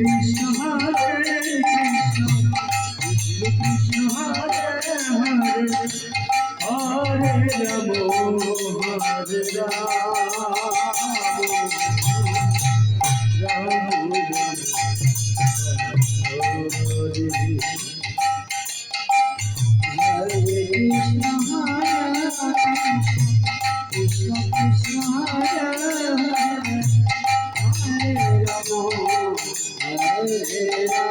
Krishna Hare Krishna Krishna Hare Hare Hare Ram Hare Ram Ram Ram Hare Hare Krishna Hare Krishna Krishna